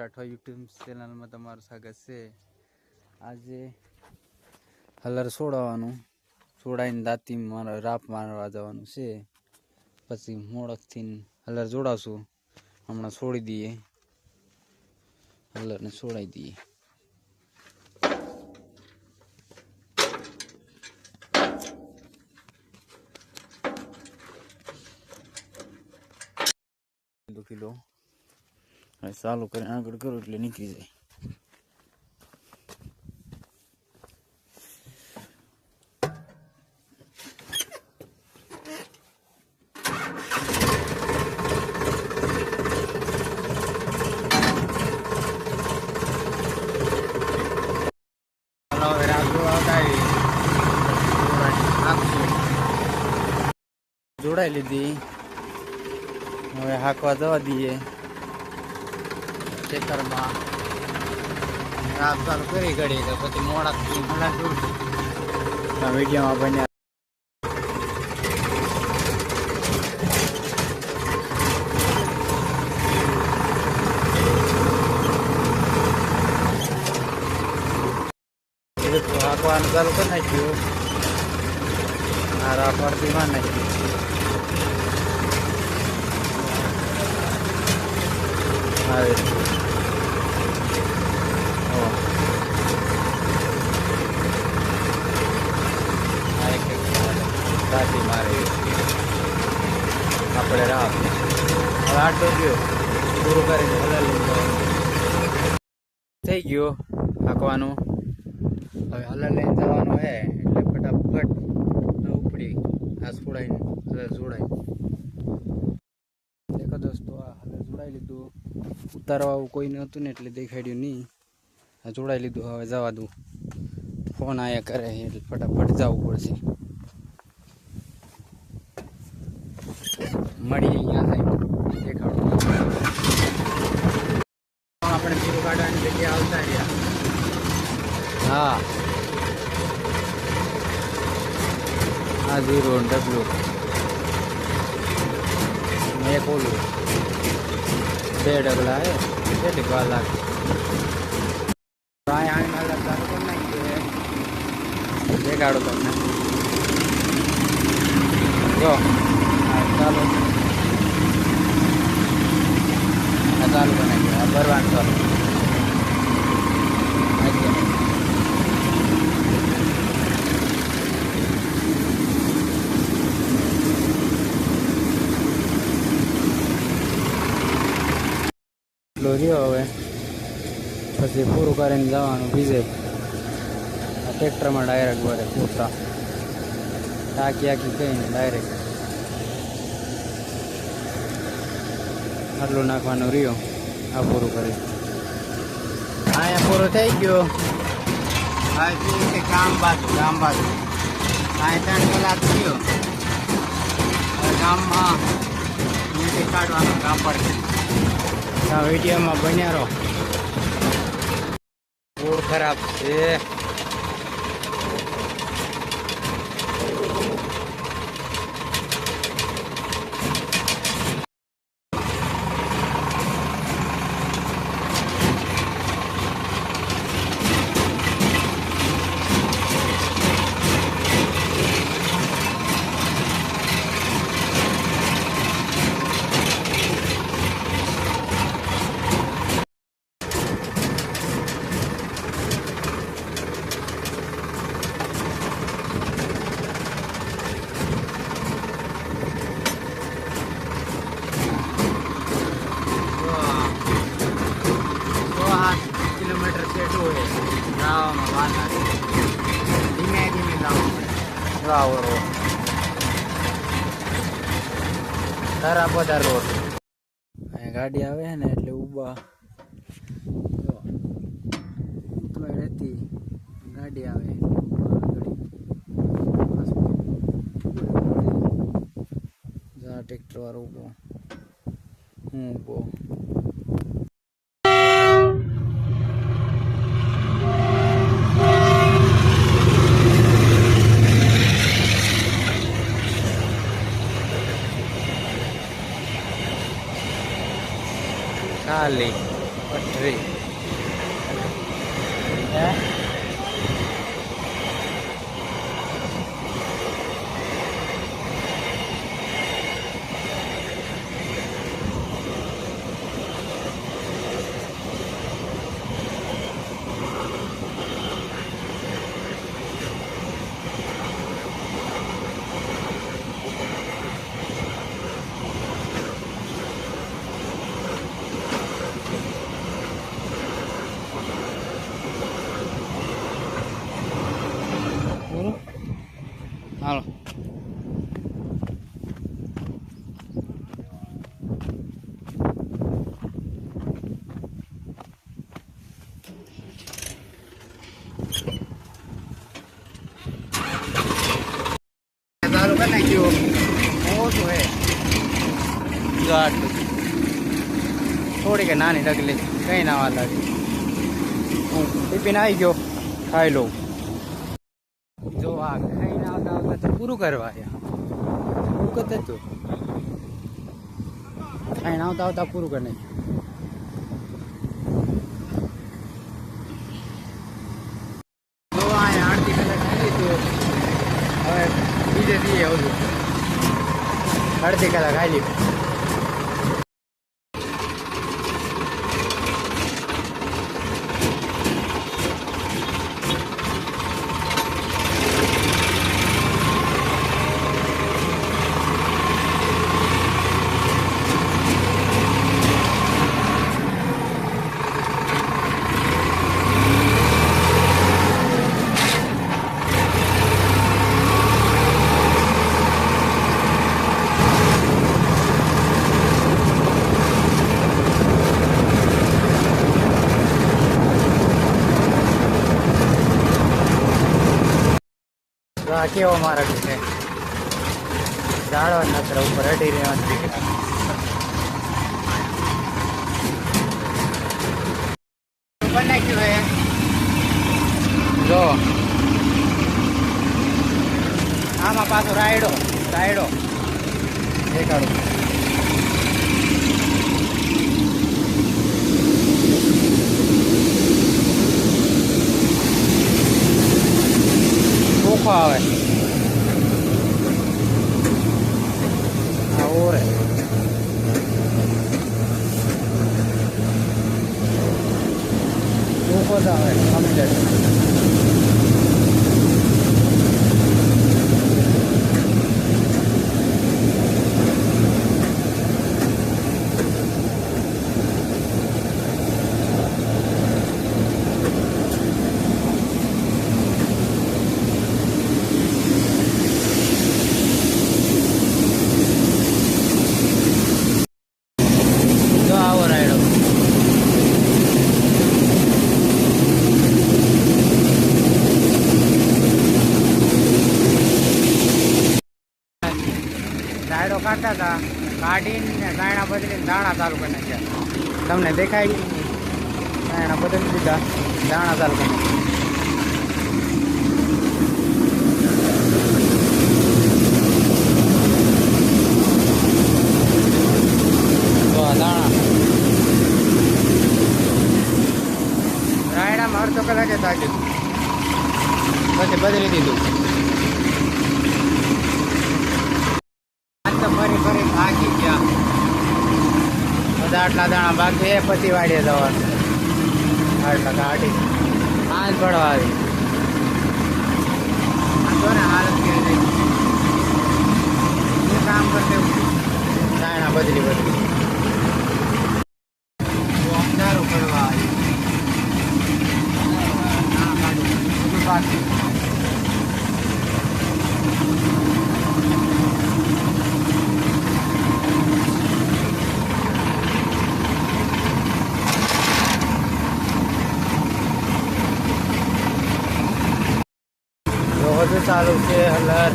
Rathwa YouTube ચેનલમાં તમારું સ્વાગત છે. આજે હલર છોડાવવાનું છોડાવીને દાંતી માર, રાપ મારવા જવાનું છે. પછી મોડકથી હલર જોડાશું. હમણાં છોડી દઈએ. હલરને છોડાવી દઈએ. Kilo kilo. હવે ચાલુ કરી આગળ કરું એટલે નીકળી જાય. જોડાઈ લીધી. હવે હાંકવા જવા દઈએ. ખેતરમાં. રાત ચાલુ કરી ઘડી તો પછી મોડા મોડા દૂર વિડીયોમાં બન્યા હાંકવાનું ચાલુ કરી નાખ્યું. આ રાખવાથી માં નાખ્યું. આવે આ એક દાદી મારે આપણે રાહ થઈ ગયો હાંકવાનું. હવે હલાલ લઈને જવાનું હે, એટલે ફટાફટ ઉપડી, આ છોડાઈને હલાલ જોડાય દેખો દોસ્તો, આ હલાલ જોડાઈ લીધું. ઉતારવા કોઈ નહોતું ને એટલે દેખાડ્યું નહીં. આ જોડાઈ લીધું, હવે જવા દઉં. ફોન આયા કરે, એટલે ફટાફટ જવું પડશે. મળી અહીંયા થાય દેખાડો આપણે જીરું કાઢવાની જગ્યા આવતા રહ્યા હા. આ જીરું ડબલું મેં ખોલું. બે ડગલા હે. કેટલી વાર લાગે? આય આને કરી નાખીએ દેખાડો તમને. જો. ચાલો. ચાલુ બનાવી ભરવાનું ચાલુ નાખી દો. રહ્યો હવે. પછી પૂરું કરીને જવાનું બીજે. ટ્રેક્ટરમાં ડાયરેક્ટ ભરે પૂરતા. ટાંકી આખી કહીને ડાયરેક્ટ આટલું નાખવાનું રહ્યો. આ પૂરું કરી. અહીંયા પૂરું થઈ ગયો. ગામ બાજુ ગામ બાજુ. અહીંયા ત્રણ કલાક થયો. ગામમાં કાઢવાનું કામ પડશે વિડીયોમાં બન્યા રહો. મૂડ ખરાબ છે. પડે વાવ રોડ અહીંયા ગાડી આવે ને એટલે ઊભા. જો. રહેતી ગાડી આવે ઊભા. ટ્રેક્ટર વાળો ઊભો. હું ઊભો. ખાલી હાલો થોડી કે નાની ડગલી કઈ ના વાત હું ટિફિન આવી ગયો. ખાઈ લઉં. જો આ. તો પૂરું કરવા આવ્યા વખત હતું ટ્રેન આવતા આવતા પૂરું કરી નાખ્યું. અડધી કલાક ખાઈ લીધું. આ કેવો માર્ગ છે? જાણવા નત્ર ઉપર અડી રહેવાનું દીકરા નાખ્યું જો. આમાં પાછો રાયડો રાયડો. દેખાડું. ચોખ્ખો આવે આવો રે ચોખ્ખો જ આવે કમ્પ્લીટ જો આવો રાયડો રાયડો કાઢતા હતા કાઢીને ગાયણા બદલીને દાણા ચાલુ કરી નાખ્યા. તમને દેખાય દાણા બદલી દીધા, દાણા ચાલુ કરી નાખ્યા. દાણા. રાયડામાં અડધો કલાકે થાક્યું પછી બદલી દીધું આજ તો ફરી ફરી થાકી ગયા બધા આટલા દાણા બાકી એ પછી વાડીએ જવાનું. આટલા કાઢી આજ પડવા આવી. ને હાલત કેવી કામ કરશે દાણા બદલી બદલી તો અંધારું પડવા આવી દાણા કાઢું બધું બાકી જો હજુ ચાલુ છે હલર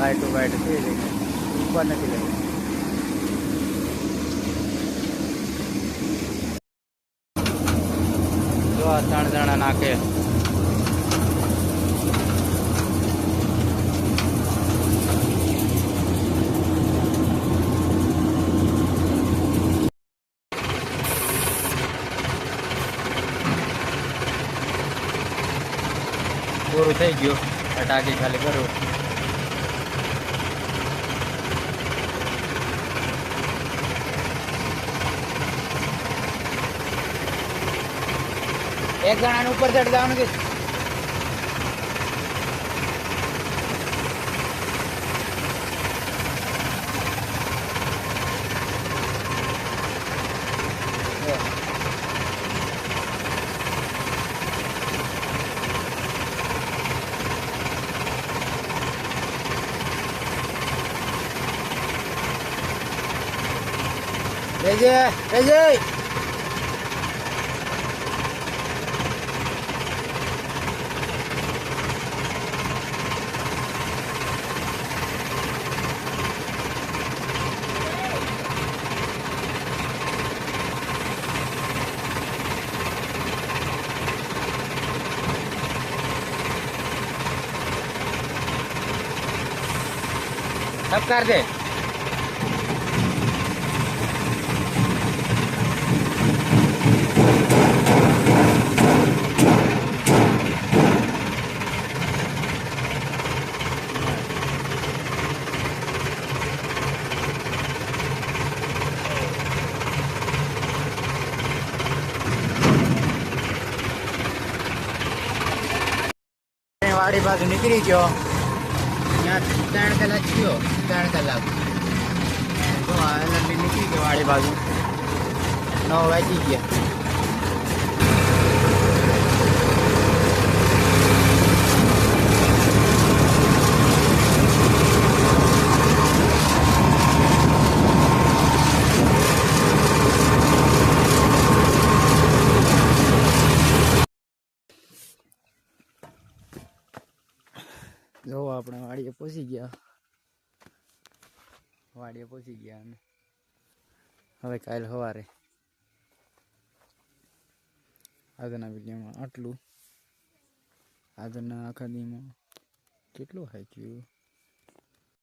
લાઈટો બાઈટ થઈ ઉપર નથી લઈ. જો આ ત્રણ જણા નાખે. પૂરું થઈ ગયું. ફટાકી ખાલી કરું એક જણાને ઉપર ચડી જવાનું કે રેજે રેજે વિસ્તાર છે. વાડી બાજુ નીકળી ગયો. ત્યાં ત્રણ કલાક થયો, ત્રણ કલાક. તો આ લંબી નીકળી ગયો વાડી બાજુ. નવ વાગી ગયા. જો આપણે, વાડીએ પહોંચી ગયા. વાડીએ પહોંચી ગયા અને હવે કાલ સવારે આજના વિડીયોમાં આટલું. આજના આખા દીમાં કેટલું હાચ્યું?